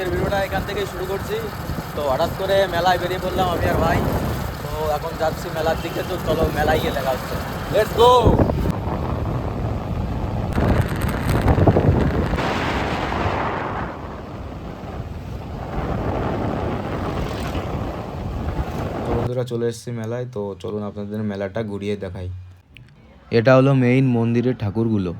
আজকের ভিডিওটা এখান থেকেই শুরু করছি। তো হঠাৎ করে মেলায় বেরিয়ে পড়লাম আমি আর ভাই। তো এখন যাচ্ছি মেলার দিকে তো চলো মেলায় গিয়ে দেখা হচ্ছে। লেটস গো বন্ধুরা চলে এসেছি মেলায়। তো চলুন আপনাদের মেলাটা ঘুরিয়ে দেখাই। এটা হলো মেইন মন্দিরের ঠাকুরগুলো।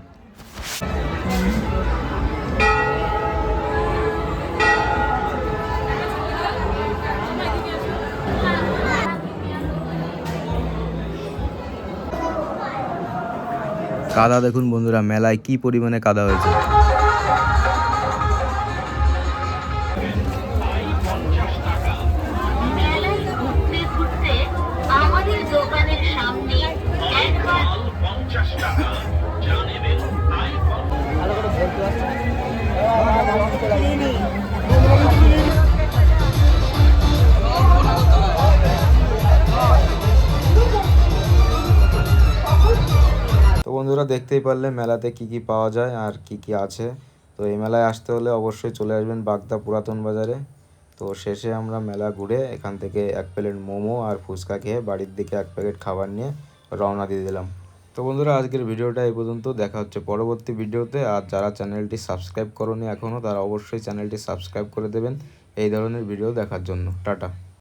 কাদা দেখুন বন্ধুরা মেলায় কি পরিমাণে কাদা হয়েছে? বন্ধুরা দেখতেই পারলে মেলাতে কি কি পাওয়া যায় আর কি কি আছে। তো এই মেলায় আসতে হলে অবশ্যই চলে আসবেন বাগদা পুরাতন বাজারে। তো শেষে আমরা মেলা ঘুরে এখান থেকে এক প্লেট মোমো আর ফুচকা খেয়ে বাড়ির দিকে এক প্যাকেট খাবার নিয়ে রওনা দিয়ে দিলাম। তো বন্ধুরা, আজকের ভিডিওটা এই পর্যন্ত। দেখা হচ্ছে পরবর্তী ভিডিওতে। আর যারা চ্যানেলটি সাবস্ক্রাইব করনি এখনও তারা অবশ্যই চ্যানেলটি সাবস্ক্রাইব করে দেবেন। এই ধরনের ভিডিও দেখার জন্য। টাটা।